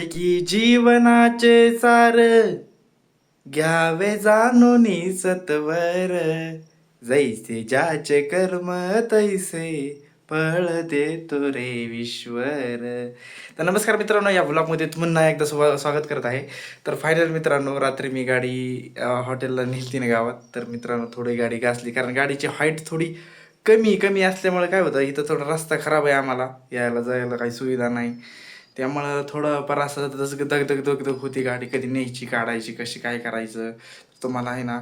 की जीवनाचे सार घ्यावे जाणून सत्वर जैसे ज्याचे कर्म तैसे फळ देतो रे विश्वर तर नमस्कार मित्रांनो या ब्लॉगमध्ये पुन्हा एकदा स्वा स्वागत करत आहे. तर फायनल मित्रांनो रात्री मी गाडी हॉटेलला नेलती ना गावात. तर मित्रांनो थोडी गाडी घासली. कारण गाडीची हाईट थोडी कमी कमी असल्यामुळे काय होतं इथं थोडा रस्ता खराब आहे आम्हाला. यायला जायला काही सुविधा नाही. त्यामुळं थोडं पर असं तसं दग दग दग दग होती गाडी. कधी न्यायची काढायची कशी काय करायचं? तुम्हाला आहे ना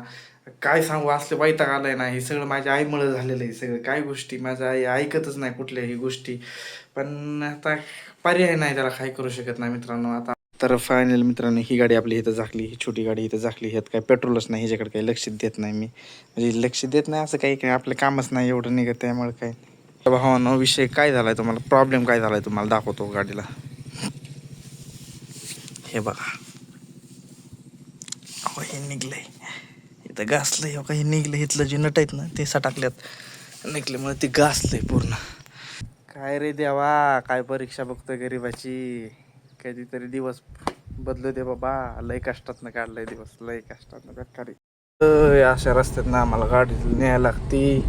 काय सांगू? असले वैताग आलं आहे ना हे सगळं माझ्या आईमुळं झालेलं आहे सगळं. काय गोष्टी? माझ्या आई ऐकतच नाही कुठल्याही गोष्टी. पण आता पर्याय नाही त्याला काय करू शकत नाही मित्रांनो. आता तर फायनल मित्रांनो ही गाडी आपली इथं झाकली. ही छोटी गाडी इथं झाकली. ह्यात काय पेट्रोलच नाही ह्याच्याकडे काही लक्ष देत नाही मी. म्हणजे लक्ष देत नाही असं काही काही आपलं कामच नाही एवढं निघत त्यामुळे काय भावानो विषय काय झाला आहे तुम्हाला? प्रॉब्लेम काय झाला आहे तुम्हाला? दाखवतो गाडीला. हे बघा. अहो हे निघलंय. इथं घासलंय. हो का हे निघलं इथलं जे नट आहेत ना ते सटाकल्यात. निघल्यामुळे ते घासलंय पूर्ण. काय रे देवा? काय परीक्षा बघतोय गरीबाची? कधीतरी दिवस बदलू दे बाबा. लय कष्टातनं काढलाय दिवस. लय कष्टातनं बेकारी अशा रस्त्यात ना आम्हाला गाडी न्यायला लागती.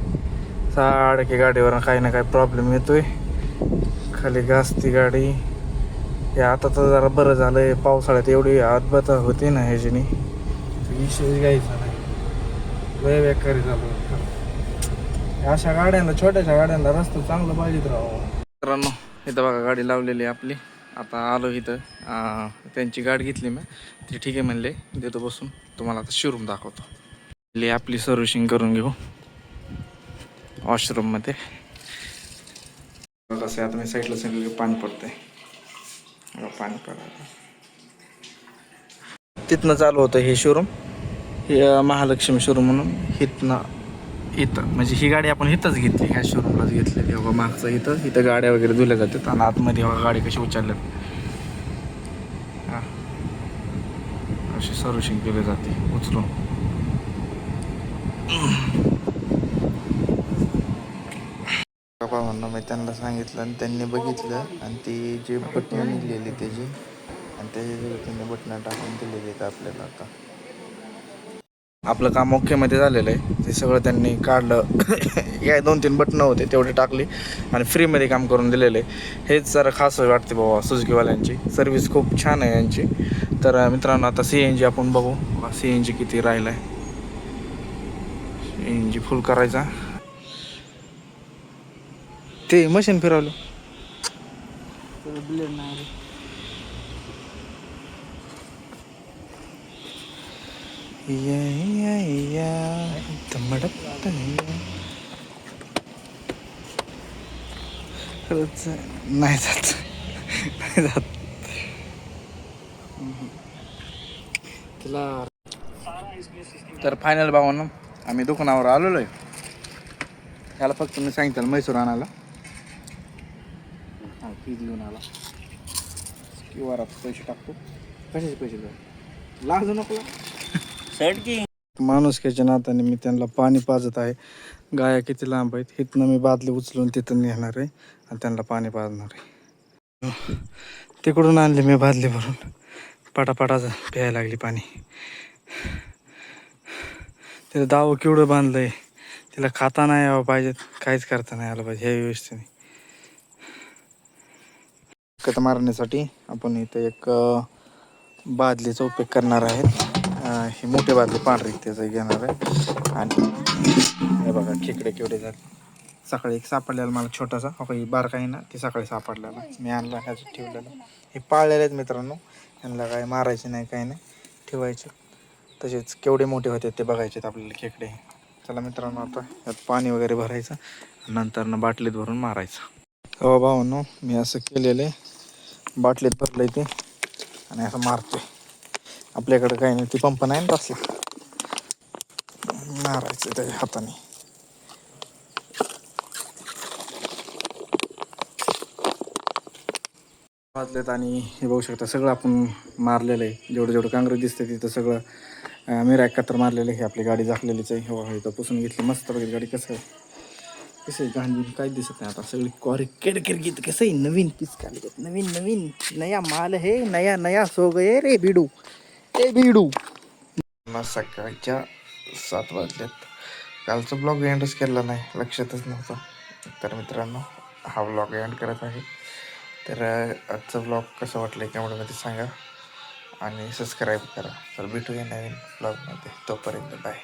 साडकी गाडीवर काही ना काही प्रॉब्लेम येतोय. खाली घासती गाडी. हे आता तर जरा बरं झालंय. पावसाळ्यात एवढी आतबता होती ना ह्याच्यानी विशेष घ्यायचा नाही. लय बेकारी झालं. अशा गाड्यांना छोट्याशा गाड्यांना रस्ता चांगलं पाहिजेत राव. मित्रांनो इथं बघा गाडी लावलेली आहे आपली. आता आलो इथं. त्यांची गाडी घेतली मी. ते ठीक आहे म्हणले. देतो बसून. तुम्हाला आता शोरूम दाखवतो. ले आपली सर्व्हिसिंग करून घेऊ. वॉशरूममध्ये कसं आहे आता मी साईडला सांगितलं पाणी पडतंय. पाणी पडायला तिथनं चालू होतं हे शोरूम हे महालक्ष्मी शोरूम म्हणून इथनं इथं. म्हणजे ही गाडी आपण इथंच घेतली. ह्या शोरूमलाच घेतलेली बघा मागचं इथं. इथं गाड्या वगैरे धुल्या जातात आणि आतमध्ये बघा गाडी कशी उचलल्यात. हां. अशी सर्व्हिसिंग केली जाते उचलून. म्हणणं मी त्यांना सांगितलं आणि त्यांनी बघितलं आणि ती जी बटणं निघलेली त्याची आणि त्याची त्यांनी बटणं टाकून दिलेली आहेत आपल्याला आता. आपलं काम ओकेमध्ये झालेलं आहे. ते सगळं त्यांनी काढलं. या दोन तीन बटणं होते तेवढे टाकले आणि फ्रीमध्ये काम करून दिलेलं आहे. हेच जरा खास वाटते बाबा सुझुकीवाल्यांची सर्विस खूप छान आहे यांची. तर मित्रांनो आता सी एन जी आपण बघू. सी एन जी किती राहिलं आहे सी एन जी फुल करायचा. ते मशीन फिरवलं. ब्लेड नाही. खरंच नाही जात. नाही जात. तिला तर फायनल भावानं आम्ही दुकानावर आलेलो आहे. त्याला फक्त मी सांगितलं म्हैसूर आणायला. हा फीज घेऊन आला. क्यू आर पैसे टाकतो. कशाचे पैसे द्या लाजू नको शर्ट की माणुसक्याच्या नात्याने मी त्यांना पाणी पाजत आहे. गाया किती लांब आहेत? इथनं मी बादली उचलून तिथं नेणार आहे आणि त्यांना पाणी पाजणार आहे. तिकडून आणले मी बादली भरून. पटापटा प्यायला लागली पाणी. तिथं दाव केवढं बांधलंय? तिला खाता नाही यावं पाहिजे काहीच करता नाही आलं पाहिजे. ह्या व्यवस्थेने खत मारण्यासाठी आपण इथं एक बादलीचा उपयोग करणार आहेत. हे मोठे बादले बादली त्याचं घेणार आहे. आणि हे बघा खेकडे केवढे झाले. सकाळी एक सापडलेला मला छोटासा. हो काही ना ती सकाळी सापडलेला. मी आणला ह्याचं ठेवलेलं. हे पाळलेले आहेत मित्रांनो. यांना काय मारायचे नाही काही नाही. ठेवायचे. तसेच केवढे मोठे होते ते बघायचे आपल्याला खेकडे. चला मित्रांनो आता यात पाणी वगैरे भरायचं. नंतर बाटलीत भरून मारायचं. हो भावांनो मी असं केलेलं आहे. बाटलीत भरलंय ते. आणि असं मारतोय. आपल्याकडे काही नाही ती पंप नाही ना बसला मारायचं त्याच्या हाताने. वाजलेत आणि हे बघू शकता सगळं आपण मारलेलं आहे. जेवढं जेवढं काँग्रेस दिसते तिथं सगळं मिरा एकत्र मारलेलं आहे. आपली गाडी झाकलेलीच आहे. हो इथं पुसून घेतली. मस्त बघितली गाडी कसं आहे. कसं आहे गांधी काय दिसत नाही. आता सगळी कॉरी गीत कसं आहे नवीन पीस काढले नवीन नवीन नया माल हे नया नया सो गए रे बिडू. ए बिडू. सकाळच्या सात वाजल्यात कालचा ब्लॉग एंडच केला नाही लक्षातच नव्हतं. तर मित्रांनो हा ब्लॉग एंड करत आहे. तर आजचा ब्लॉग कसा वाटला कमेंटमध्ये सांगा. आणि सबस्क्राईब करा. तर भेटूया नवीन ब्लॉगमध्ये तोपर्यंत बाय